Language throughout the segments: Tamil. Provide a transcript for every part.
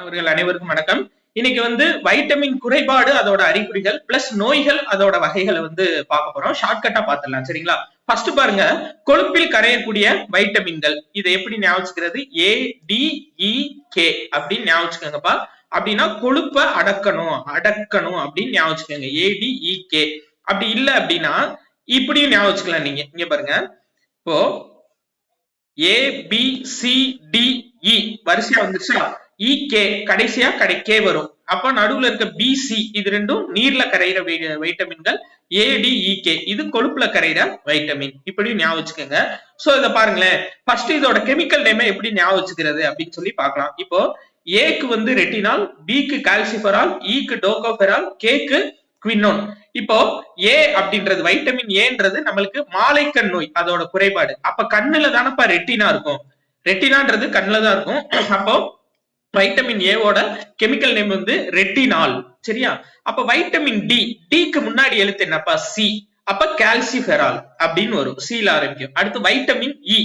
மாணவர்கள் அனைவருக்கும் வணக்கம். இன்னைக்கு வந்து வைட்டமின் குறைபாடு அதோட அறிகுறிகள் பிளஸ் நோய்கள் அதோட வகைகளை வந்து பார்க்க போறோம். ஷார்ட்கட்டா பார்த்துடலாம் சரிங்களா? ஃபர்ஸ்ட் பாருங்க கொழுப்பில் கரையக்கூடிய வைட்டமின்கள் இதை எப்படி ஞாபகிக்கிறது A D E e, K அப்படின்னு ஞாபகிச்சுக்கோங்கப்பா அப்படின்னா கொழுப்பை அடக்கணும் அடக்கணும் அப்படின்னு ஞாபகிச்சுக்கோங்க A D E e, K அப்படி இல்ல அப்படின்னா இப்படியும் ஞாபகிச்சுக்கலாம் நீங்க. இங்க பாருங்க. இப்போ A B C D E வரிசையா வந்துருச்சா? இகே கடைசியா கடை கே வரும். அப்ப நடுவுல இருக்க பிசி இது ரெண்டும் நீர்ல கரையிற வை- வைட்டமின்கள். ஏடிஇகே e, இது கொழுப்புல கரையிற வைட்டமின். இப்படி ஞாபகம் வச்சுக்கோங்க. சோ இத பாருங்களேன். ஃபர்ஸ்ட் இதோட கெமிக்கல் நேம் எப்படி ஞாபகம் வச்சுக்கிறது அப்படின்னு சொல்லி பார்க்கலாம். இப்போ ஏக்கு வந்து ரெட்டினால் பிக்கு கால்சிபரால் ஈக்கு டோகோபெரால் கேக்கு குவினோன் இப்போ ஏ அப்படின்றது வைட்டமின் ஏன்றது நம்மளுக்கு மாலைக்கண் நோய் அதோட குறைபாடு. அப்ப கண்ணுல தானப்பா ரெட்டினா இருக்கும். ரெட்டினான்றது கண்ணுல தான் இருக்கும். அப்போ வைட்டமின் ஏவோட கெமிக்கல் நேம் வந்து ரெட்டினால் சரியா? அப்ப வைட்டமின் டி டிக்கு முன்னாடி எழுத்து என்னப்பா? சி அப்ப கால்சிஃபெரால் அப்படின்னு வரும். சில ஆரம்பிக்கும். அடுத்து வைட்டமின் இ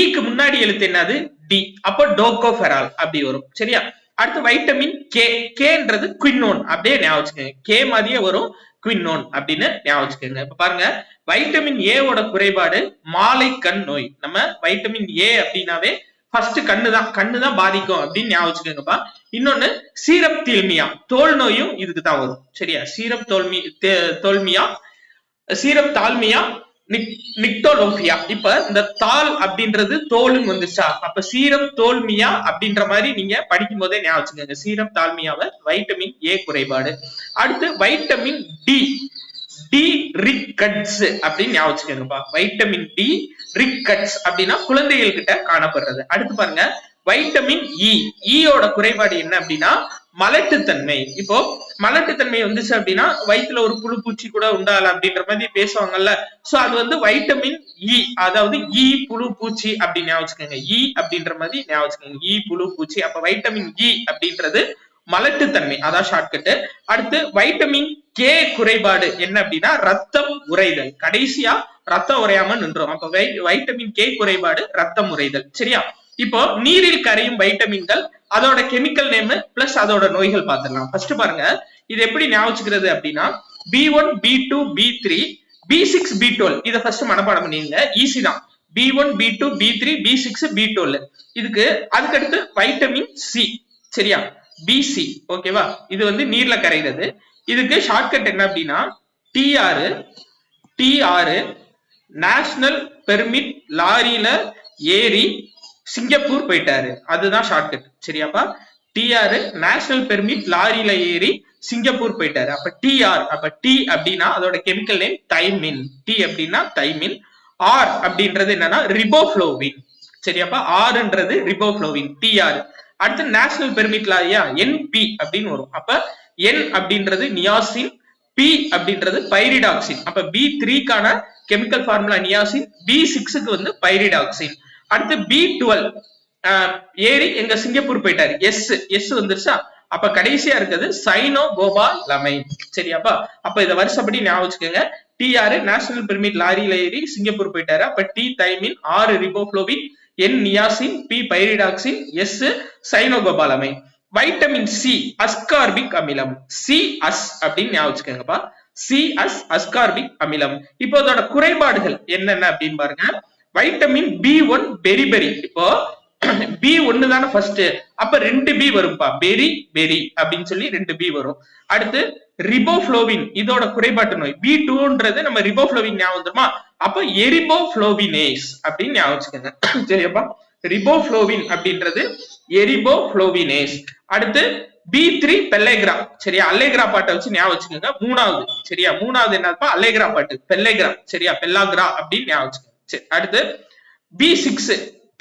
ஈக்கு முன்னாடி எழுத்து என்னது? டி அப்ப டோகோஃபெரால் அப்படி வரும். சரியா? அடுத்து வைட்டமின் கே கேன்றது குவினோன் அப்படியே ஞாபகம் வச்சுக்கோங்க. கே மாதிரியே வரும் குவினோன் அப்படின்னு ஞாபகம் வச்சுக்கோங்க. இப்ப பாருங்க. வைட்டமின் ஏவோட குறைபாடு மாலை கண் நோய். நம்ம வைட்டமின் ஏ அப்படின்னாவே ஃபர்ஸ்ட் கண்ணு தான் கண்ணு தான் பாதிக்கும் அப்படின்னு ஞாபகம் வச்சுக்கோங்கப்பா. இன்னொன்னு சீரப் தீல்மியா. தோல் நோயும் இதுக்கு தான் வரும். சரியா? Xerophthalmia xerophthalmia nyctalopia. இப்ப இந்த தால் அப்படின்றது தோலுன்னு வந்துச்சா அப்ப சீரம் தோல்மியா அப்படின்ற மாதிரி நீங்க படிக்கும் போதே ஞாபகம் வச்சுக்கோங்க. சீரம் தால்மியாவை வைட்டமின் ஏ குறைபாடு. அடுத்து வைட்டமின் டி டி ரிகட்ஸ் அப்படின்னு ஞாபகம் வச்சுக்கோங்கப்பா. வைட்டமின் டி ரிக்கட்ஸ் அப்படின்னா குழந்தைகள் கிட்ட காணப்படுறது. அடுத்து பாருங்க வைட்டமின் இ ஈயோட குறைபாடு என்ன அப்படின்னா மலட்டுத்தன்மை. இப்போ மலட்டுத்தன்மை வந்துச்சு அப்படின்னா வயித்துல ஒரு புழு பூச்சி கூட உண்டால அப்படின்ற மாதிரி பேசுவாங்கல்ல. சோ அது வந்து வைட்டமின் இ e. அதாவது e இ புழு பூச்சி அப்படின்னு ஞாபகம் வச்சுக்கோங்க. இ அப்படின்ற மாதிரி ஞாபகம் வச்சுக்கோங்க. இ புழு பூச்சி அப்ப வைட்டமின் இ அப்படின்றது மலட்டுத்தன்மை அதான் ஷார்ட்கட் அடுத்து வைட்டமின் கே குறைபாடு என்ன அப்படின்னா ரத்தம் உறைதல். கடைசியா ரத்தம் உறையாம நின்றோம். அப்ப வை- வைட்டமின் கே குறைபாடு ரத்தம் உறைதல். சரியா? இப்போ நீரில் கரையும் வைட்டமின்கள் அதோட கெமிக்கல் நேம் பிளஸ் அதோட நோய்கள் பார்த்துடலாம். ஃபர்ஸ்ட் பாருங்க இது எப்படி ஞாபகம் அப்படின்னா B one B two B three B six B twelve இதை ஃபர்ஸ்ட் மனப்பாடம் பண்ணிருங்க ஈஸி தான். B one B two B three B six B twelve இதுக்கு அதுக்கடுத்து வைட்டமின் சி சரியா? பிசி ஓகேவா இது வந்து நீர்ல கரைகிறது இதுக்கு ஷார்ட்கட் என்ன அப்படின்னா டிஆர் டிஆர் நேஷனல் பெர்மிட் லாரியில ஏறி சிங்கப்பூர் போயிட்டாரு. அதுதான் ஷார்ட்கட் சரியாப்பா? டிஆர் நேஷனல் பெர்மிட் லாரியில ஏறி சிங்கப்பூர் போயிட்டாரு. அப்ப டிஆர் அப்ப டி அப்படின்னா அதோட கெமிக்கல் நேம் தைமின் டி அப்படின்னா தைமின் ஆர் அப்படின்றது என்னன்னா ரிபோஃப்ளோவின் சரியாப்பா? ஆர்ன்றது ரிபோஃப்ளோவின் டிஆர் அடுத்து நேஷனல் பெர்மிட் லாரியா என்பி அப்படின்னு வரும். அப்ப என் அப்படின்றது நியாசின் பி அப்படின்றது பைரிடாக்சின் அப்ப பி த்ரீக்கான கெமிக்கல் ஃபார்முலா நியாசின் பி சிக்ஸுக்கு வந்து பைரிடாக்சின் அடுத்து பி டுவெல் ஏறி எங்க சிங்கப்பூர் போயிட்டாரு. எஸ் எஸ் வந்துருச்சா? அப்ப கடைசியா இருக்கிறது சைனோ கோபா லமை சரியாப்பா? அப்ப இத வருஷப்படி ஞாபகம் வச்சுக்கோங்க. டிஆர் நேஷனல் பெர்மிட் லாரியில ஏறி சிங்கப்பூர் போயிட்டாரு. அப்ப டி தைமின் ஆறு riboflavin N niacin P pyridoxine S சைனோகோபாலமை. Vitamin C ascorbic அமிலம். சி அஸ் அப்படின்னு ஞாபகம் வச்சுக்கோங்கப்பா. சி அஸ் அஸ்கார்பிக் அமிலம். இப்போ அதோட குறைபாடுகள் என்னென்ன அப்படின்னு பாருங்க. Vitamin B one beri beri. இப்போ பி ஒன்னு தானே ஃபர்ஸ்ட் அப்ப ரெண்டு பி வரும்பா. பெரி பெரி அப்படின்னு சொல்லி ரெண்டு பி வரும். அடுத்து ரிபோஃப்ளோவின் இதோட குறைபாட்டு நோய். பி டூன்றது நம்ம ரிபோஃப்ளோவின் ஞாபகம் அப்ப எரிபோ எரிபோஃப்ளோவினேஸ் அப்படின்னு ஞாபகம் வச்சுக்கோங்க. சரியாப்பா ரிபோஃப்ளோவின் அப்படின்றது எரிபோஃப்ளோவினேஸ் அடுத்து பி த்ரீ பெல்லேகிரா சரியா? அல்லேகிரா பாட்டை வச்சு ஞாபகம் வச்சுக்கோங்க. மூணாவது. சரியா? மூணாவது என்னப்பா அல்லேகிரா பாட்டு. பெல்லேகிரா சரியா? பெல்லாகிரா அப்படின்னு ஞாபகம் வச்சுக்கோங்க. சரி அடுத்து பி சிக்ஸ்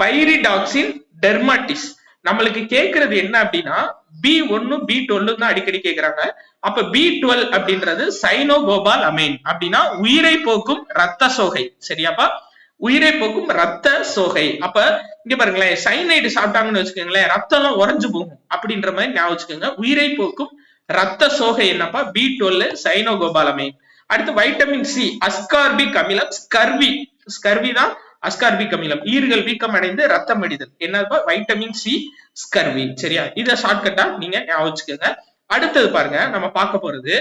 பைரிடாக்சின் டெர்மாட்டிஸ் நம்மளுக்கு கேக்குறது என்ன அப்படின்னா பி ஒன்னு பி டுவெல் தான் அடிக்கடி கேக்குறாங்க. அப்ப பி டுவெல் அப்படின்றது சைனோகோபால் அமேன். அப்படின்னா உயிரை போக்கும் ரத்த சோகை. சரியாப்பா? உயிரை போக்கும் ரத்த சோகை. அப்ப இங்க பாருங்களேன் சைனைடு சாப்பிட்டாங்கன்னு வச்சுக்கோங்களேன் ரத்தம் எல்லாம் உறைஞ்சு போகும். அப்படின்ற மாதிரி ஞாபகம் வச்சுக்கோங்க. உயிரை போக்கும் ரத்த சோகை என்னப்பா? பி டுவெல் சைனோகோபால் அமேன். அடுத்து வைட்டமின் சி அஸ்கார்பிக் அமிலம் ஸ்கர்வி ஸ்கர்வி தான் அஸ்கார்பிக் அமிலம் ஈறுகள் வீக்கம் அடைந்து ரத்தம் அடிதல் என்னப்பா வைட்டமின் சி ஸ்கர்வி சரியா? இத ஷார்ட்கட்டா நீங்க ஞாபகம் அடுத்தது பாருங்க நம்ம பார்க்க போறது.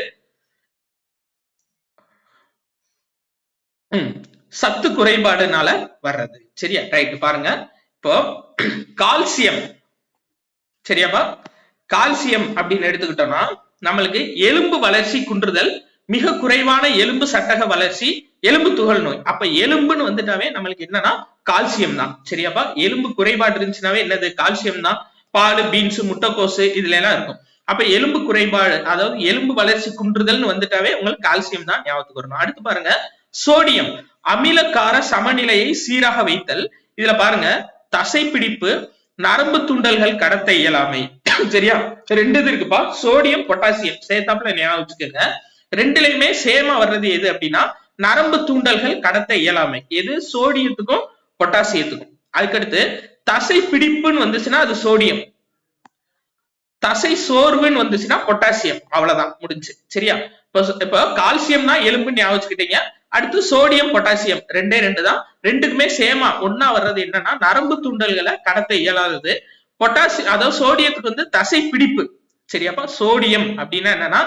சத்து குறைபாடுனால வர்றது. சரியா? ரைட் பாருங்க. இப்போ கால்சியம் சரியாப்பா? கால்சியம் அப்படின்னு எடுத்துக்கிட்டோம்னா நம்மளுக்கு எலும்பு வளர்ச்சி குன்றுதல் மிக குறைவான எலும்பு சட்டக வளர்ச்சி எலும்பு துகள் நோய். அப்ப எலும்புன்னு வந்துட்டாவே நம்மளுக்கு என்னன்னா கால்சியம் தான். சரியாப்பா எலும்பு குறைபாடு இருந்துச்சுனாவே என்னது? கால்சியம் தான். பால் பீன்ஸ் முட்டைக்கோசு இதுல எல்லாம் இருக்கும். அப்ப எலும்பு குறைபாடு அதாவது எலும்பு வளர்ச்சி குன்றுதல்னு வந்துட்டாவே உங்களுக்கு கால்சியம் தான் ஞாபகத்துக்கு வரணும். அடுத்து பாருங்க சோடியம். அமிலக்கார சமநிலையை சீராக வைத்தல். இதுல பாருங்க தசைப்பிடிப்பு நரம்பு துண்டல்கள் கடத்த இயலாமை. சரியா? ரெண்டு இது இருக்குப்பா. Sodium potassium. சேர்த்தாப்புல ஞாபகம் வச்சுக்கோங்க. ரெண்டுலயுமே சேமா வர்றது எது அப்படின்னா நரம்பு தூண்டல்கள் கடத்த இயலாமை. எது? சோடியத்துக்கும் பொட்டாசியத்துக்கும். அதுக்கடுத்து தசை பிடிப்புன்னு வந்துச்சுன்னா அது சோடியம். தசை சோர்வுன்னு வந்துச்சுன்னா பொட்டாசியம். அவ்வளவுதான் முடிஞ்சு. சரியா? இப்போ இப்போ கால்சியம்னா எலும்பு ஞாபகம் வச்சுக்கிட்டீங்க. அடுத்து சோடியம் பொட்டாசியம். ரெண்டே ரெண்டு தான் ரெண்டுக்குமே சேமா. ஒன்னா வர்றது என்னன்னா நரம்பு தூண்டல்களை கடத்த இயலாதது. பொட்டாசியம் அதாவது சோடியத்துக்கு வந்து தசை பிடிப்பு சரியாப்பா சோடியம் அப்படின்னா என்னன்னா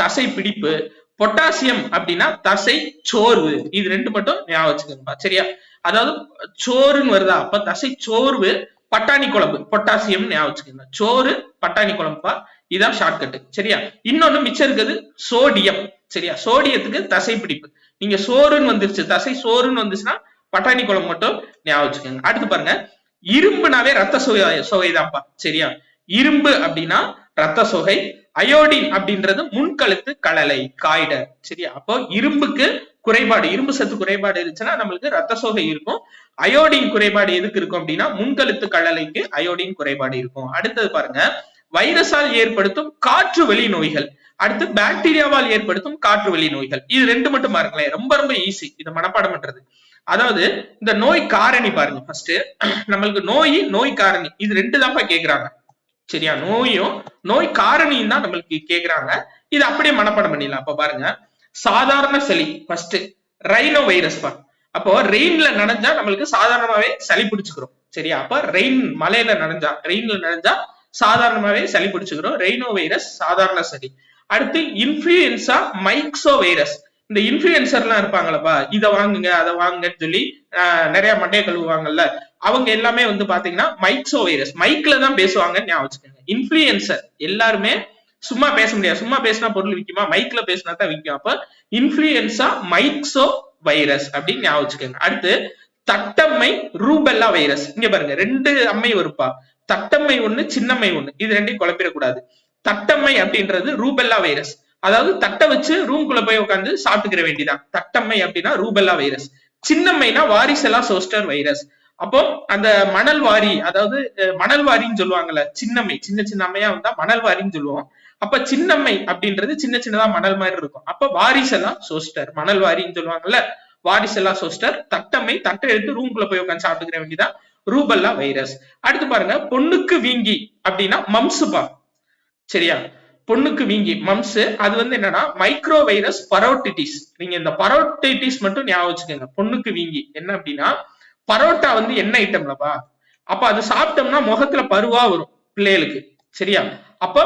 தசை பிடிப்பு பொட்டாசியம் அப்படின்னா தசை சோர்வு. இது ரெண்டு மட்டும் ஞாபகம் வச்சுக்கோங்கப்பா. சரியா? அதாவது சோறுன்னு வருதா? அப்ப தசை சோர்வு பட்டாணி குழம்பு. பொட்டாசியம் ஞாபகம் வச்சுக்கோங்க. சோறு பட்டாணி குழம்புப்பா. இதான் ஷார்ட்கட் சரியா? இன்னொன்னு மிச்சம் இருக்குது சோடியம் சரியா? சோடியத்துக்கு தசை பிடிப்பு. நீங்க சோறுன்னு வந்துருச்சு. தசை சோறுன்னு வந்துச்சுன்னா பட்டாணி குழம்பு மட்டும் ஞாபகம் வச்சுக்கோங்க. அடுத்து பாருங்க. இரும்புனாவே ரத்த சுவை சுவைதான்ப்பா. சரியா? இரும்பு அப்படின்னா ரத்த சொகை அயோடின் அப்படின்றது முன்கழுத்து கழலை காய்ட சரியா? அப்போ இரும்புக்கு குறைபாடு இரும்பு சத்து குறைபாடு இருந்துச்சுன்னா நம்மளுக்கு ரத்த சோகை இருக்கும். அயோடின் குறைபாடு எதுக்கு இருக்கும் அப்படின்னா முன்கழுத்து கழலைக்கு அயோடின் குறைபாடு இருக்கும். அடுத்தது பாருங்க வைரஸால் ஏற்படுத்தும் காற்று வெளி நோய்கள். அடுத்து பாக்டீரியாவால் ஏற்படுத்தும் காற்று வெளி நோய்கள். இது ரெண்டு மட்டும் பாருங்களேன் ரொம்ப ரொம்ப ஈஸி இதை மனப்பாடம் பண்றது. அதாவது இந்த நோய் காரணி பாருங்க ஃபர்ஸ்ட் நம்மளுக்கு நோய் நோய் காரணி. இது ரெண்டு தான்ப்பா கேக்குறாங்க. சரியா? நோயும் நோய் காரணியும் தான் நம்மளுக்கு கேக்குறாங்க. இது அப்படியே மனப்பாடம் பண்ணிடலாம். அப்ப பாருங்க. சாதாரண சளி ஃபர்ஸ்ட் ரைனோ வைரஸ் பா அப்போ ரெயின்ல நனைஞ்சா நம்மளுக்கு சாதாரணமாவே சளி பிடிச்சுக்கிறோம் சரியா? அப்ப ரெயின் மலையில நனைஞ்சா ரெயின்ல நனைஞ்சா சாதாரணமாவே சளி பிடிச்சுக்கிறோம் ரெயினோ வைரஸ் சாதாரண சளி. அடுத்து இன்ஃபுளுன்சா மைக்ஸோ வைரஸ் இந்த இன்ஃபுளுசர்லாம் இருப்பாங்களப்பா இதை வாங்குங்க அதை வாங்குங்கன்னு சொல்லி நிறைய மண்டையை கழுவுவாங்கல்ல. அவங்க எல்லாமே வந்து பாத்தீங்கன்னா மைக்ஸோ வைரஸ் மைக்ல தான் பேசுவாங்கன்னு ஞாபகம் வச்சுக்கோங்க. இன்ஃபுளுசர் எல்லாருமே சும்மா பேச முடியாது. சும்மா பேசினா பொருள் விற்குமா? மைக்ல பேசினா தான் விற்கும். அப்ப இன்ஃபுளுசா மைக்ஸோ வைரஸ் அப்படின்னு ஞாபகம் வச்சுக்கோங்க. அடுத்து தட்டம்மை ரூபெல்லா வைரஸ் இங்க பாருங்க. ரெண்டு அம்மை வருப்பா தட்டம்மை ஒண்ணு சின்னம்மை ஒண்ணு. இது ரெண்டையும் குழப்பிடக்கூடாது. தட்டம்மை அப்படின்றது ரூபெல்லா வைரஸ் அதாவது தட்டை வச்சு ரூம்குள்ள போய் உட்காந்து சாப்பிட்டுக்கிற வேண்டிதான். தட்டம்மை அப்படின்னா ரூபெல்லா வைரஸ் சின்னம்மைனா வாரிசெல்லா சோஸ்டர் வைரஸ் அப்போ அந்த மணல் வாரி அதாவது மணல் வாரின்னு சொல்லுவாங்கல்ல சின்னம்மை சின்ன சின்ன அம்மையா வந்தா மணல் வாரின்னு சொல்லுவோம். அப்ப சின்னம்மை அப்படின்றது சின்ன சின்னதா மணல் மாதிரி இருக்கும். அப்ப வாரிசெல்லாம் சோஸ்டர் மணல் வாரின்னு சொல்லுவாங்கல்ல வாரிசெல்லாம் சோஸ்டர் தட்டம்மை தட்டை எடுத்து ரூம்குள்ள போய் உட்காந்து சாப்பிட்டுக்கிற வேண்டியதான் ரூபல்லா வைரஸ். அடுத்து பாருங்க பொண்ணுக்கு வீங்கி அப்படின்னா மம்சுபா. சரியா? பொண்ணுக்கு வீங்கி மம்ஸ் அது வந்து என்னன்னா மைக்ரோ வைரஸ் பரோட்டிட்டிஸ் நீங்க இந்த பரோட்டிட்டிஸ் மட்டும் ஞாபகம் வச்சுக்கோங்க பொண்ணுக்கு வீங்கி. என்ன அப்படின்னா பரோட்டா வந்து என்ன ஐட்டம்லப்பா அப்ப அது சாப்பிட்டோம்னா முகத்துல பருவா வரும் பிள்ளைகளுக்கு. சரியா? அப்ப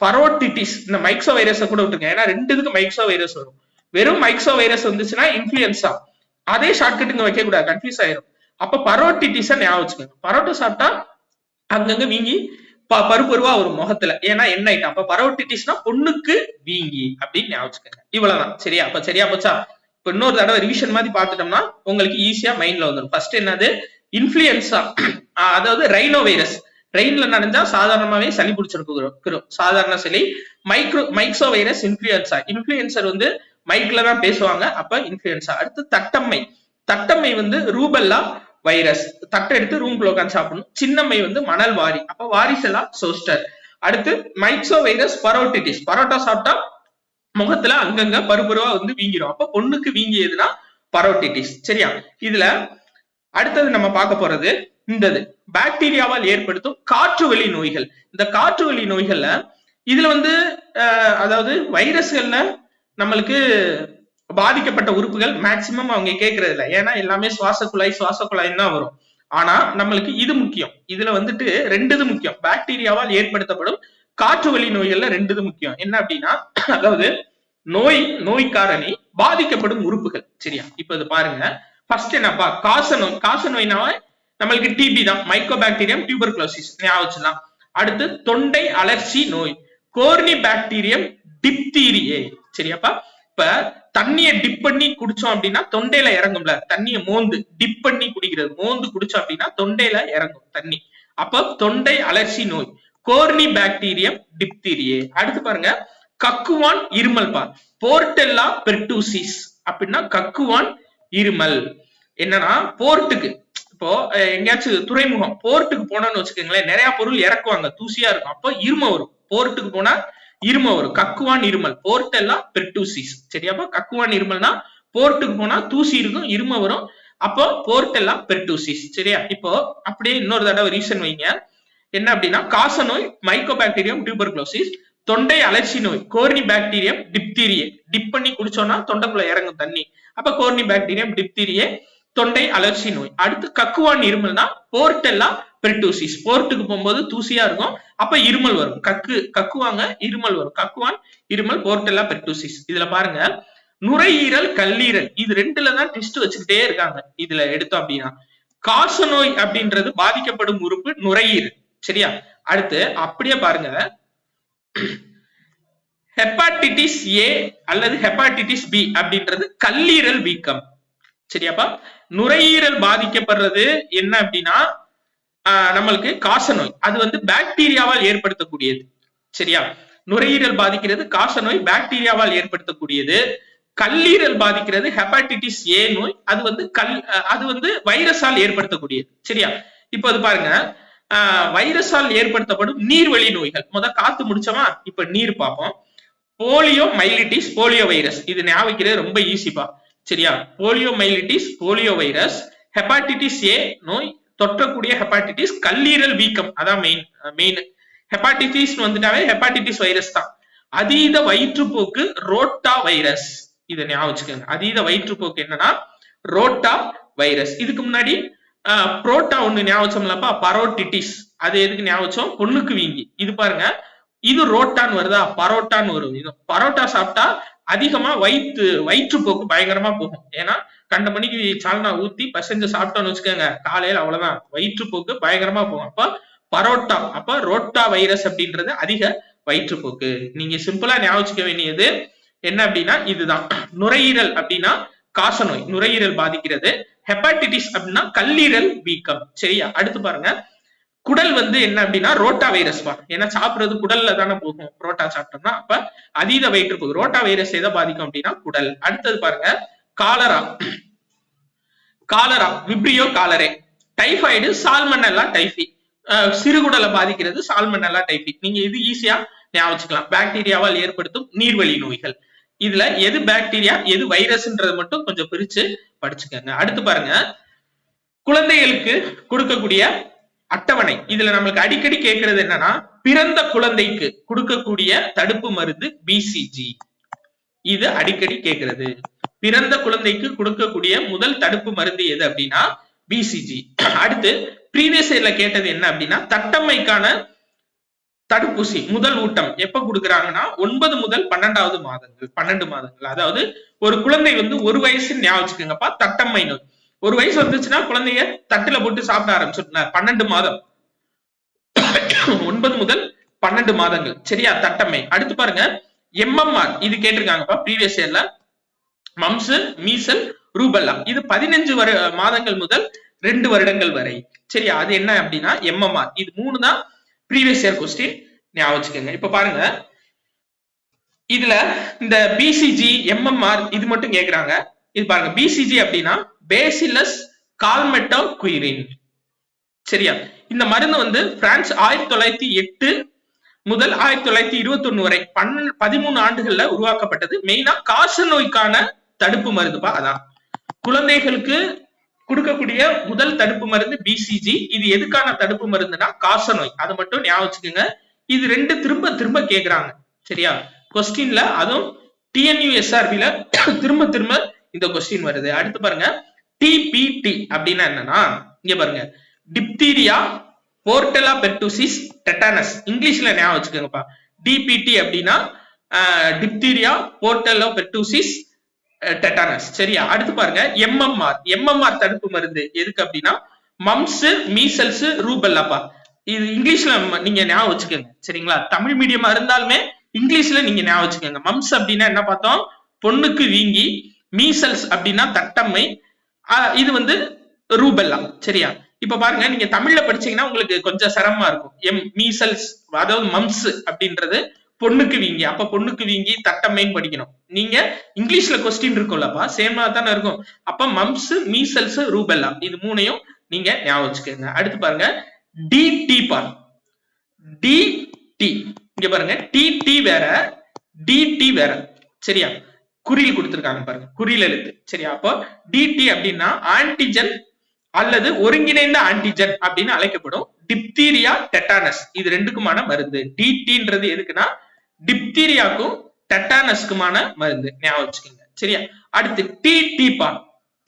பரோட்டிட்டிஸ் இந்த மைக்ஸோ வைரஸை கூட விட்டுருங்க. ஏன்னா ரெண்டு இதுக்கு மைக்ஸோ வைரஸ் வரும். வெறும் மைக்ஸோ வைரஸ் வந்துச்சுன்னா இன்ஃபுளுன்சா அதே ஷார்ட்கட் இங்க வைக்க கூடாது. கன்ஃபியூஸ் ஆயிரும். அப்ப பரோட்டிட்டிஸ ஞாபகம் வச்சுக்கோங்க. பரோட்டா சாப்பிட்டா அங்கங்க வீங்கி ப- பருப்பருவா வரும் முகத்துல. ஏன்னா என்ன ஐட்டம் அப்ப பரோட்டிட்டிஸ்னா பொண்ணுக்கு வீங்கி அப்படின்னு ஞாபகம் வச்சுக்கோங்க. இவ்வளவுதான். சரியா? அப்ப சரியா போச்சா? இப்ப இன்னொரு தடவை ரிவிஷன் மாதிரி பார்த்துட்டோம்னா உங்களுக்கு ஈஸியா மைண்ட்ல வந்துடும் ஃபர்ஸ்ட் என்னது? இன்ஃபுளுன்சா அதாவது ரைனோ வைரஸ் ரெயின்ல நடந்தா சாதாரணமாவே சளி பிடிச்சிருக்கிறோம். சாதாரண சளி. Micro myxo virus influenza influenza வந்து மைக்ல தான் பேசுவாங்க. அப்ப இன்ஃபுளுன்சா அடுத்து தட்டம்மை. தட்டம்மை வந்து ரூபல்லா வைரஸ் தட்டை எடுத்து ரூம் உட்காந்து சாப்பிடணும். சின்னம்மை வந்து மணல் வாரி. அப்ப வாரிசெல்லாம் சோஸ்டர் அடுத்து மைக்ஸோ வைரஸ் பரோட்டிட்டிஸ் பரோட்டா சாப்பிட்டா முகத்துல அங்கங்க பருபருவா வந்து வீங்கிரும். அப்ப பொண்ணுக்கு வீங்கியதுன்னா பரோட்டிட்டிஸ். சரியா? இதுல அடுத்தது நம்ம பார்க்க போறது இந்த பாக்டீரியாவால் ஏற்படுத்தும் காற்று வழி நோய்கள். இந்த காற்று வழி நோய்கள்ல இதுல வந்து அதாவது வைரஸ்கள்ல நம்மளுக்கு பாதிக்கப்பட்ட உறுப்புகள் மேக்சிமம் அவங்க கேட்கறது இல்ல ஏன்னா எல்லாமே சுவாச குழாய் சுவாச குழாய் தான் வரும். ஆனா நம்மளுக்கு இது முக்கியம். இதுல வந்துட்டு ரெண்டு இது முக்கியம். பாக்டீரியாவால் ஏற்படுத்தப்படும் காற்று வழி நோய்கள்ல ரெண்டு முக்கியம். என்ன அப்படின்னா அதாவது நோய் நோய் காரணி பாதிக்கப்படும் உறுப்புகள். சரியா? இப்ப இது பாருங்க. ஃபர்ஸ்ட் என்னப்பா? காச நோய் காச நோய்னா நம்மளுக்கு டிபி தான். மைக்கோபாக்டீரியம் டியூபர்குலோசிஸ் ஞாபகம் அடுத்து தொண்டை அலர்ச்சி நோய். கோர்னி பாக்டீரியம் டிப்தீரியே சரியாப்பா? இப்ப தண்ணிய டிப் பண்ணி குடிச்சோம் அப்படின்னா தொண்டையில இறங்கும்ல. தண்ணிய மோந்து டிப் பண்ணி குடிக்கிறது. மோந்து குடிச்சோம் அப்படின்னா தொண்டையில இறங்கும் தண்ணி. அப்ப தொண்டை அலர்ச்சி நோய். கோர்னி பாக்டீரியம் டிப்தீரியே அடுத்து பாருங்க கக்குவான் இருமல் பா. போர்டெல்லா பெர்டூசிஸ் அப்படின்னா கக்குவான் இருமல். என்னன்னா போர்ட்டுக்கு. இப்போ எங்கேயாச்சும் துறைமுகம் போர்ட்டுக்கு போனோம்னு வச்சுக்கோங்களேன் நிறைய பொருள் இறக்குவாங்க தூசியா இருக்கும். அப்போ இரும வரும். போர்ட்டுக்கு போனா இரும வரும். கக்குவான் இருமல். போர்டெல்லா பெர்டூசிஸ் சரியாப்பா கக்குவான் இருமல்னா போர்ட்டுக்கு போனா தூசி இருக்கும் இரும வரும். அப்போ போர்ட்டெல்லா பெர்டூசிஸ் சரியா? இப்போ அப்படியே இன்னொரு தடவை ரீசன் வைங்க. என்ன அப்படின்னா காச நோய் மைக்கோபாக்டீரியம் டியூபர்குலோசிஸ் தொண்டை அலர்ச்சி நோய் கோர்னி பாக்டீரியம் டிப்தீரியே டிப் பண்ணி குடிச்சோம்னா தொண்டைக்குள்ள இறங்கும் தண்ணி. அப்ப கோர்னி பாக்டீரியம் டிப்தீரியே தொண்டை அலர்ச்சி நோய். அடுத்து கக்குவான் இருமல்னா போர்டெல்லா பெர்டூசிஸ் போர்ட்டுக்கு போகும்போது தூசியா இருக்கும். அப்ப இருமல் வரும். கக்கு கக்குவாங்க இருமல் வரும். கக்குவான் இருமல் போர்டெல்லா பெர்டூசிஸ் இதுல பாருங்க நுரையீரல் கல்லீரல். இது ரெண்டுல தான் ட்விஸ்ட் வச்சுக்கிட்டே இருக்காங்க. இதுல எடுத்தோம் அப்படின்னா. காச நோய் அப்படின்றது பாதிக்கப்படும் உறுப்பு நுரையீரல். சரியா? அடுத்து அப்படியே பாருங்க. ஹெப்பாட்டிட்டிஸ் ஏ அல்லது ஹெப்பாட்டிட்டிஸ் பி அப்படின்றது கல்லீரல் வீக்கம். சரியாப்பா? நுரையீரல் பாதிக்கப்படுறது என்ன அப்படின்னா நம்மளுக்கு காசநோய். அது வந்து பாக்டீரியாவால் ஏற்படுத்தக்கூடியது. சரியா? நுரையீரல் பாதிக்கிறது காசநோய் பாக்டீரியாவால் ஏற்படுத்தக்கூடியது. கல்லீரல் பாதிக்கிறது ஹெப்பாட்டிட்டிஸ் ஏ நோய். அது வந்து கல் அது வந்து வைரஸால் ஏற்படுத்தக்கூடியது. சரியா? இப்போ அது பாருங்க. வைரஸால் ஏற்படுத்தப்படும் நீர்வழி நோய்கள். முத காத்து முடிச்சோமா இப்ப நீர் பார்ப்போம். Poliomyelitis polio virus. இது ஞாபகிக்கிறது ரொம்ப ஈஸிப்பா சரியா? Poliomyelitis polio virus. Hepatitis A நோய் தொற்றக்கூடிய ஹெப்பாட்டிட்டிஸ் கல்லீரல் வீக்கம். அதான் மெயின் மெயின் ஹெப்பாட்டிட்டிஸ் வந்துட்டாவே ஹெப்பாட்டிட்டிஸ் வைரஸ் தான். அதீத வயிற்றுப்போக்கு ரோட்டா வைரஸ். இதை ஞாபகம் அதீத வயிற்றுப்போக்கு என்னன்னா ரோட்டா வைரஸ். இதுக்கு முன்னாடி புரோட்டா ஒண்ணு ஞாபகம்லப்பா பரோட்டிட்டிஸ். அது எதுக்கு ஞாபகம் பொண்ணுக்கு வீங்கி. இது பாருங்க இது ரோட்டான்னு வருதா? பரோட்டான்னு வரும். இது பரோட்டா சாப்பிட்டா அதிகமா வயிற்று வயிற்றுப்போக்கு பயங்கரமா போகும். ஏன்னா கண்ட மணிக்கு சால்னா ஊத்தி பசஞ்சு சாப்பிட்டோம்னு வச்சுக்கோங்க காலையில அவ்வளவுதான். வயிற்றுப்போக்கு பயங்கரமா போகும். அப்ப பரோட்டா அப்ப ரோட்டா வைரஸ் அப்படின்றது அதிக வயிற்றுப்போக்கு. நீங்க சிம்பிளா ஞாபகம் வேண்டியது என்ன அப்படின்னா இதுதான். நுரையீரல் அப்படின்னா காசநோய் நுரையீரல் பாதிக்கிறது. ஹெப்பாட்டிட்டிஸ் அப்படின்னா கல்லீரல் வீக்கம். சரியா? அடுத்து பாருங்க. குடல் வந்து என்ன அப்படின்னா ரோட்டா வைரஸ் பா ஏன்னா சாப்பிடுறது குடல்ல தானே போகும். ரோட்டா சாப்பிட்டோம்னா அப்ப அதீத வயிற்றுப்போக்கு ரோட்டா வைரஸ் எதை பாதிக்கும் அப்படின்னா குடல். அடுத்தது பாருங்க. Cholera. Cholera. Vibrio cholerae. Typhoid salmonella typhi. சிறுகுடலை பாதிக்கிறது சால்மனல்லா டைஃபி. நீங்க இது ஈஸியா ஞாபகம் பாக்டீரியாவால் ஏற்படுத்தும் நீர்வழி நோய்கள். இதுல எது பாக்டீரியா எது வைரஸ்ன்றது மட்டும் கொஞ்சம் பிரிச்சு படிச்சுக்கோங்க. அடுத்து பாருங்க. குழந்தைகளுக்கு கொடுக்கக்கூடிய அட்டவணை. இதுல நம்மளுக்கு அடிக்கடி கேட்கறது என்னன்னா பிறந்த குழந்தைக்கு கொடுக்கக்கூடிய தடுப்பு மருந்து பிசிஜி இது அடிக்கடி கேட்கிறது பிறந்த குழந்தைக்கு கொடுக்கக்கூடிய முதல் தடுப்பு மருந்து எது அப்படின்னா பிசிஜி அடுத்து ப்ரீவியஸ் இயர்ல கேட்டது என்ன அப்படின்னா தட்டம்மைக்கான தடுப்பூசி முதல் ஊட்டம் எப்ப கொடுக்குறாங்கன்னா ஒன்பது முதல் பன்னெண்டாவது மாதங்கள் பன்னெண்டு மாதங்கள். அதாவது ஒரு குழந்தை வந்து ஒரு வயசு ஞாபகம் வச்சுக்கோங்கப்பா தட்டம்மை நோய். ஒரு வயசு வந்துச்சுன்னா குழந்தைய தட்டுல போட்டு சாப்பிட ஆரம்பிச்சுட்டு பன்னெண்டு மாதம். ஒன்பது முதல் பன்னெண்டு மாதங்கள். சரியா? தட்டம்மை. அடுத்து பாருங்க எம்எம்ஆர். இது கேட்டிருக்காங்கப்பா ப்ரீவியஸ் இயர்ல மம்சல் மீசல் ரூபல்லா. இது பதினஞ்சு வரு மாதங்கள் முதல் ரெண்டு வருடங்கள் வரை. சரியா? அது என்ன அப்படின்னா எம்எம்ஆர். இது மூணு தான் ப்ரீவியஸ் இயர் கொஸ்டின் ஞாபகம் வச்சுக்கோங்க. இப்ப பாருங்க. இதுல இந்த பிசிஜி எம்எம்ஆர் இது மட்டும் கேக்குறாங்க. இது பாருங்க. பிசிஜி அப்படின்னா பேசிலஸ் கால்மெட்டோ குயிரின் சரியா? இந்த மருந்து வந்து பிரான்ஸ் ஆயிரத்தி தொள்ளாயிரத்தி எட்டு முதல் ஆயிரத்தி தொள்ளாயிரத்தி இருபத்தி ஒண்ணு வரை பன்னெண்டு பதிமூணு ஆண்டுகள்ல உருவாக்கப்பட்டது. மெயினா காச நோய்க்கான தடுப்பு மருந்துப்பா அதான். குழந்தைகளுக்கு கொடுக்கக்கூடிய முதல் தடுப்பு மருந்து பிசிஜி இது எதுக்கான தடுப்பு மருந்துனா காச நோய் அதை மட்டும் ஞாபகம் வச்சுக்கோங்க. இது ரெண்டு திரும்ப திரும்ப கேக்குறாங்க. சரியா? கொஸ்டின்ல அதுவும் டிஎன்யூஎஸ்ஆர்பில திரும்ப திரும்ப இந்த கொஸ்டின் வருது. அடுத்து பாருங்க. டிபிடி அப்படின்னா என்னன்னா இங்க பாருங்க. டிப்தீரியா போர்டலா பெர்டூசிஸ் டெட்டானஸ் இங்கிலீஷ்ல ஞாபகம் வச்சுக்கோங்கப்பா. டிபிடி அப்படின்னா டிப்தீரியா போர்டலோ பெர்டூசிஸ் டெட்டானஸ் சரியா? அடுத்து பாருங்க எம்எம்ஆர் எம்எம்ஆர் தடுப்பு மருந்து எதுக்கு அப்படின்னா மம்ஸ் மீசல்ஸ் ரூபல்லாப்பா இது இங்கிலீஷ்ல நீங்க ஞாபகம் வச்சுக்கோங்க. சரிங்களா? தமிழ் மீடியமா இருந்தாலுமே இங்கிலீஷ்ல நீங்க ஞாபகம் வச்சுக்கோங்க. மம்ஸ் அப்படின்னா என்ன பார்த்தோம்? பொண்ணுக்கு வீங்கி மீசல்ஸ் அப்படின்னா தட்டம்மை ஆஹ் இது வந்து ரூபெல்லா சரியா? இப்ப பாருங்க நீங்க தமிழ்ல படிச்சீங்கன்னா உங்களுக்கு கொஞ்சம் சிரமமா இருக்கும். எம் மீசல்ஸ் அதாவது மம்ஸ் அப்படின்றது பொண்ணுக்கு வீங்கி அப்ப பொண்ணுக்கு வீங்கி தட்டம்மைன்னு படிக்கணும். நீங்க இங்கிலீஷ்ல கொஸ்டின் இருக்கும்லப்பா சேமா தானே இருக்கும். அப்ப மம்ஸ் மீசல்ஸ் ரூபெல்லா இது மூணையும் நீங்க ஞாபகம் வச்சுக்கோங்க. அடுத்து பாருங்க டிடி பார். டிடி இங்க பாருங்க டிடி வேற டிடி வேற. சரியா? குறியில் கொடுத்துருக்காங்க பாருங்க குறியில் எழுத்து. சரியா? அப்போ டிடி அப்படின்னா ஆன்டிஜன் அல்லது ஒருங்கிணைந்த ஆன்டிஜன் அப்படின்னு அழைக்கப்படும் டிப்தீரியா டெட்டானஸ் இது ரெண்டுக்குமான மருந்து. டிடின்றது எதுக்குன்னா டிப்தீரியாக்கும் டெட்டானஸ்க்குமான மருந்து. ஞாபகம் வச்சுக்கோங்க. சரியா? அடுத்து டி டி பா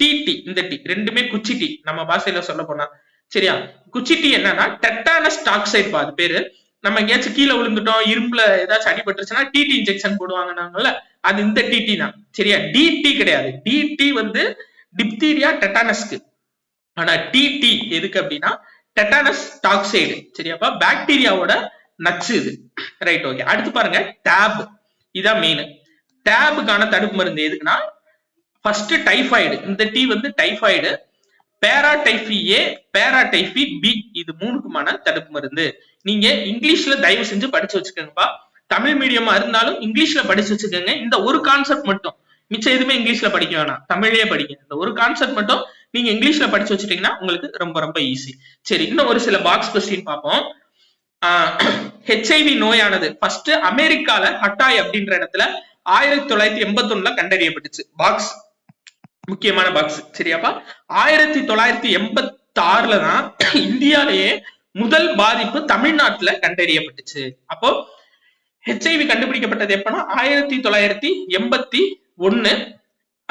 டிடி இந்த டி ரெண்டுமே குச்சி டி நம்ம பாஷையில சொல்ல போனா. சரியா? குச்சி டி என்னன்னா டெட்டானஸ் டாக்சைட் பா அது பேரு. நம்ம எங்கேயாச்சும் கீழே விழுந்துட்டோம் இரும்புல ஏதாச்சும் அடிபட்டுருச்சுன்னா டிடி இன்ஜெக்ஷன் போடுவாங்க நாங்கல்ல அது இந்த டிடி தான். சரியா? டிடி கிடையாது. டிடி வந்து டிப்தீரியா டெட்டானஸ்க்கு ஆனா டிடி எதுக்கு அப்படின்னா டெட்டானஸ் டாக்சைடு சரியாப்பா? பாக்டீரியாவோட நச்சு இது. ரைட் ஓகே அடுத்து பாருங்க டேப் இதான் மெயின் டேபுக்கான தடுப்பு மருந்து எதுக்குன்னா ஃபர்ஸ்ட் டைஃபாய்டு இந்த டீ வந்து typhoid paratyphi A paratyphi B இது மூணுக்குமான தடுப்பு மருந்து. நீங்க இங்கிலீஷ்ல தயவு செஞ்சு படிச்சு வச்சுக்கோங்கப்பா. தமிழ் மீடியமா இருந்தாலும் இங்கிலீஷ்ல படிச்சு வச்சுக்கோங்க. இந்த ஒரு கான்செப்ட் மட்டும். மிச்சம் எதுவுமே இங்கிலீஷ்ல படிக்க வேணாம். தமிழ்லயே படிங்க. இந்த ஒரு கான்செப்ட் மட்டும் நீங்க இங்கிலீஷ்ல படிச்சு வச்சுட்டீங்கன்னா உங்களுக்கு ரொம்ப ரொம்ப ஈஸி சரி இன்னும் ஒரு சில பாக்ஸ் கொஸ்டின் பார்ப்போம். ஹெச்ஐவி நோயானது ஃபர்ஸ்ட் அமெரிக்கால ஹட்டாய் அப்படின்ற இடத்துல ஆயிரத்தி தொள்ளாயிரத்தி எண்பத்தி ஒண்ணுல கண்டறியப்பட்டுச்சு. பாக்ஸ் முக்கியமான பாக்ஸ் சரியாப்பா? ஆயிரத்தி தொள்ளாயிரத்தி எண்பத்தி ஆறுல தான் இந்தியாலேயே முதல் பாதிப்பு தமிழ்நாட்டுல கண்டறியப்பட்டுச்சு. அப்போ ஹெச்ஐவி கண்டுபிடிக்கப்பட்டது எப்பனா ஆயிரத்தி தொள்ளாயிரத்தி எண்பத்தி ஒண்ணு.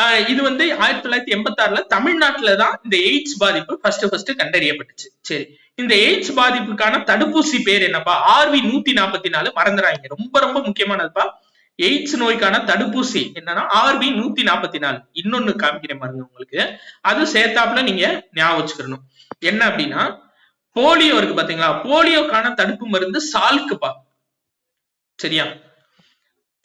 ஆஹ் இது வந்து ஆயிரத்தி தொள்ளாயிரத்தி எண்பத்தி ஆறுல தமிழ்நாட்டுல தான் இந்த எய்ட்ஸ் பாதிப்பு ஃபர்ஸ்ட் ஃபர்ஸ்ட் கண்டறியப்பட்டுச்சு. சரி. இந்த எய்ட்ஸ் பாதிப்புக்கான தடுப்பூசி பேர் என்னப்பா? ஆர்வி நூத்தி நாற்பத்தி நாலு மறந்துடாங்க ரொம்ப ரொம்ப முக்கியமானதுப்பா. எய்ட்ஸ் நோய்க்கான தடுப்பூசி என்னன்னா ஆர்வி நூத்தி நாற்பத்தி நாலு இன்னொன்னு காமிக்கிறேன் பாருங்க உங்களுக்கு. அது சேர்த்தாப்புல நீங்க ஞாபகம் வச்சுக்கணும். என்ன அப்படின்னா போலியோ இருக்கு பாத்தீங்களா? போலியோக்கான தடுப்பு மருந்து சால்க்குப்பா. சரியா?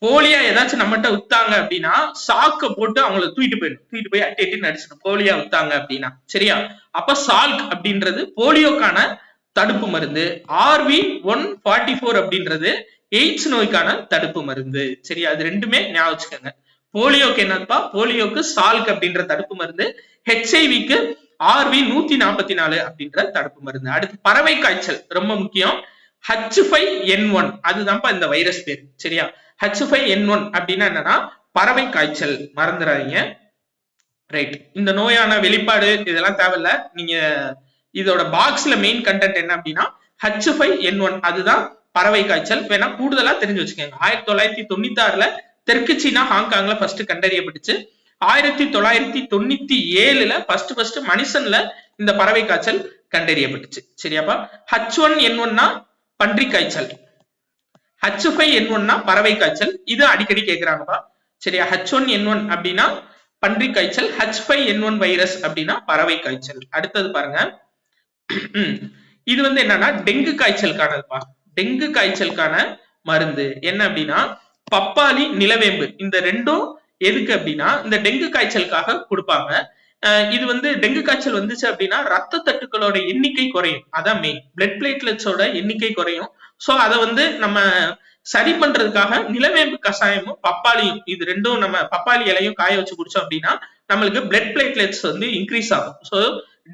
போலியா ஏதாச்சும் நம்மகிட்ட வித்தாங்க அப்படின்னா சாக்க போட்டு அவங்கள தூக்கிட்டு போயிடும் தூக்கிட்டு போய் அட்டி அட்டி நடிச்சிடும் போலியா வித்தாங்க அப்படின்னா. சரியா? அப்ப சால்க் அப்படின்றது போலியோக்கான தடுப்பு மருந்து. ஆர்வி ஒன் ஃபார்ட்டி ஃபோர் அப்படின்றது எய்ட்ஸ் நோய்க்கான தடுப்பு மருந்து. சரியா? அது ரெண்டுமே ஞாபகம் வச்சுக்கோங்க. போலியோக்கு என்னப்பா போலியோக்கு சால்க் அப்படின்ற தடுப்பு மருந்து ஹெச்ஐவிக்கு ஆர்வி நூத்தி நாற்பத்தி நாலு அப்படின்ற தடுப்பு மருந்து. அடுத்து பறவை காய்ச்சல் ரொம்ப முக்கியம். ஹச் ஃபைவ் என் ஒன் அதுதான்ப்பா இந்த வைரஸ் பேர். சரியா? ஹச் ஃபைவ் என் ஒன் அப்படின்னா என்னன்னா பறவை காய்ச்சல். மறந்துடாதீங்க ரைட் இந்த நோயான வெளிப்பாடு இதெல்லாம் தேவையில்ல. நீங்க இதோட பாக்ஸ்ல மெயின் கண்டென்ட் என்ன அப்படின்னா ஹச் ஃபைவ் என் ஒன் அதுதான் பறவை காய்ச்சல். வேணா கூடுதலா தெரிஞ்சு வச்சுக்கோங்க. ஆயிரத்தி தொள்ளாயிரத்தி தொண்ணூத்தி ஆறுல தெற்கு சீனா ஹாங்காங்ல ஃபர்ஸ்ட் கண்டறியப்பட்டுச்சு. ஆயிரத்தி தொள்ளாயிரத்தி தொண்ணூத்தி ஏழுல ஃபர்ஸ்ட் ஃபர்ஸ்ட் மனுஷன்ல இந்த பறவை காய்ச்சல் கண்டறியப்பட்டுச்சு. சரியாப்பா? ஹச் ஒன் என் ஒன்னா பன்றி காய்ச்சல். ஹச் ஃபைவ் என் ஒன்னா பறவை காய்ச்சல். இது அடிக்கடி கேட்கிறாங்கப்பா சரியா? ஹச் ஒன் என் ஒன் அப்படின்னா பன்றி காய்ச்சல். H five N one virus அப்படின்னா பறவை காய்ச்சல். அடுத்தது பாருங்க. இது வந்து என்னன்னா டெங்கு காய்ச்சலுக்கானதுப்பா. டெங்கு காய்ச்சலுக்கான மருந்து. என்ன அப்படின்னா பப்பாளி நிலவேம்பு. இந்த ரெண்டும் எதுக்கு அப்படின்னா இந்த டெங்கு காய்ச்சலுக்காக கொடுப்பாங்க. அஹ் இது வந்து டெங்கு காய்ச்சல் வந்துச்சு அப்படின்னா ரத்த தட்டுக்களோட எண்ணிக்கை குறையும். அதான் மெயின் பிளட் பிளேட்லெட்ஸோட எண்ணிக்கை குறையும். சோ அதை வந்து நம்ம சரி பண்றதுக்காக நிலவேம்பு கஷாயமும் பப்பாளியும் இது ரெண்டும் நம்ம பப்பாளி இலையும் காய வச்சு குடிச்சோம் அப்படின்னா நம்மளுக்கு பிளட் பிளேட்லெட்ஸ் வந்து இன்க்ரீஸ் ஆகும். சோ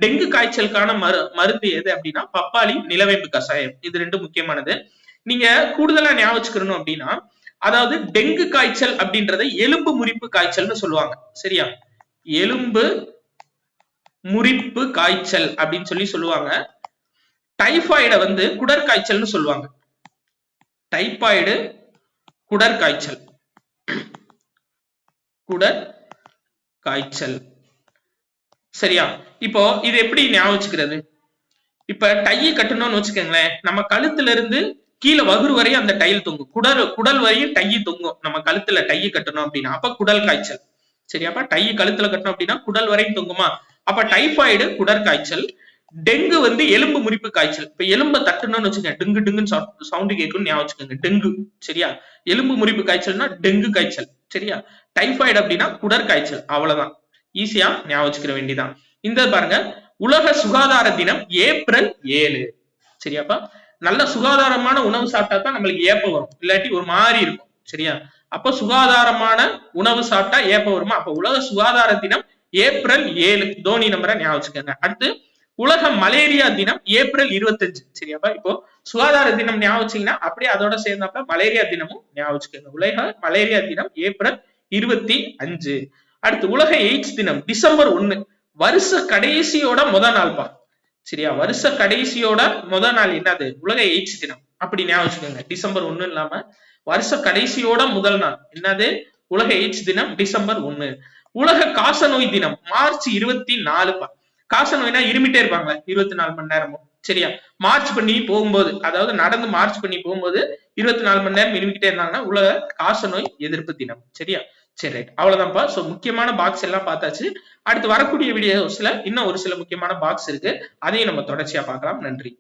டெங்கு காய்ச்சலுக்கான மரு மருந்து எது அப்படின்னா பப்பாளி நிலவேம்பு கஷாயம். இது ரெண்டும் முக்கியமானது. நீங்க கூடுதலா ஞாபகம் வச்சுக்கணும் அப்படின்னா அதாவது டெங்கு காய்ச்சல் அப்படின்றத எலும்பு முறிப்பு காய்ச்சல்னு சொல்லுவாங்க. சரியா? எலும்பு முறிப்பு காய்ச்சல் அப்படின்னு சொல்லி சொல்லுவாங்க. டைஃபாய்டை வந்து குடற்காய்ச்சல்னு சொல்லுவாங்க. டைபாய்டு குடற்காய்ச்சல். குடர் காய்ச்சல் சரியா? இப்போ இது எப்படி ஞாபகம் வச்சுக்கிறது? இப்ப டை கட்டணும்னு வச்சுக்கோங்களேன். நம்ம கழுத்துல இருந்து கீழே வகுறு வரையும் அந்த டைல் தொங்கும். குடல் குடல் வரையும் டை தொங்கும். நம்ம கழுத்துல டையை கட்டணும் அப்படின்னா. அப்ப குடல் காய்ச்சல் சரியாப்பா? டை கழுத்துல கட்டணும் அப்படின்னா குடல் வரையும் தொங்குமா? அப்ப டைபாய்டு குடற்காய்ச்சல். டெங்கு வந்து எலும்பு முறிப்பு காய்ச்சல். இப்ப எலும்பை தட்டணும்னு வச்சுக்கோங்க டெங்கு டெங்குன்னு சவுண்டு கேட்கும் ஞாபகம் வச்சுக்கோங்க. டெங்கு சரியா? எலும்பு முறிப்பு காய்ச்சல்னா டெங்கு காய்ச்சல் சரியா? டைபாய்டு அப்படின்னா குடற் காய்ச்சல் அவ்வளவுதான் ஈஸியா ஞாபகம் வச்சுக்கிற வேண்டிதான். இந்த பாருங்க உலக சுகாதார தினம் ஏப்ரல் ஏழு சரியாப்பா? நல்ல சுகாதாரமான உணவு சாப்பிட்டா தான் நம்மளுக்கு ஏப்பம் வரும். இல்லாட்டி ஒரு மாதிரி இருக்கும் சரியா? அப்ப சுகாதாரமான உணவு சாப்பிட்டா ஏப்பம் வருமா? அப்ப உலக சுகாதார தினம் ஏப்ரல் ஏழு தோனி நம்பரை ஞாபகம் வச்சுக்கோங்க. அடுத்து உலக மலேரியா தினம் ஏப்ரல் இருபத்தஞ்சு. சரியாப்பா இப்போ சுகாதார தினம் ஞாபகம் அப்படியே அதோட சேர்ந்தாப்ப மலேரியா தினமும் ஞாபகம் வச்சுக்கோங்க. உலக மலேரியா தினம் ஏப்ரல் இருபத்தி அஞ்சு. அடுத்து உலக எய்ட்ஸ் தினம் டிசம்பர் ஒண்ணு. வருஷ கடைசியோட முத நாள்பா சரியா வருஷ கடைசியோட முத நாள் என்னது? உலக எய்ட்ஸ் தினம். அப்படி ஞாபகம் வச்சுக்கோங்க. டிசம்பர் ஒண்ணு இல்லாம வருஷ கடைசியோட முதல் நாள். என்னது? உலக எய்ட்ஸ் தினம் டிசம்பர் ஒண்ணு. உலக காசநோய் தினம் மார்ச் இருபத்தி நாலுப்பா காசநோய்னா இருமிட்டே இருப்பாங்களே இருபத்தி நாலு மணி நேரமும். சரியா? மார்ச் பண்ணி போகும்போது அதாவது நடந்து மார்ச் பண்ணி போகும்போது இருபத்தி நாலு மணி நேரம் இருமிக்கிட்டே இருந்தாங்கன்னா உலக காசநோய் எதிர்ப்பு தினம். சரியா? சரி ரைட் அவ்வளவுதான்ப்பா. சோ முக்கியமான பாக்ஸ் எல்லாம் பார்த்தாச்சு. அடுத்து வரக்கூடிய வீடியோஸ்ல இன்னும் ஒரு சில முக்கியமான பாக்ஸ் இருக்கு. அதையும் நம்ம தொடர்ச்சியா பார்க்கலாம். நன்றி.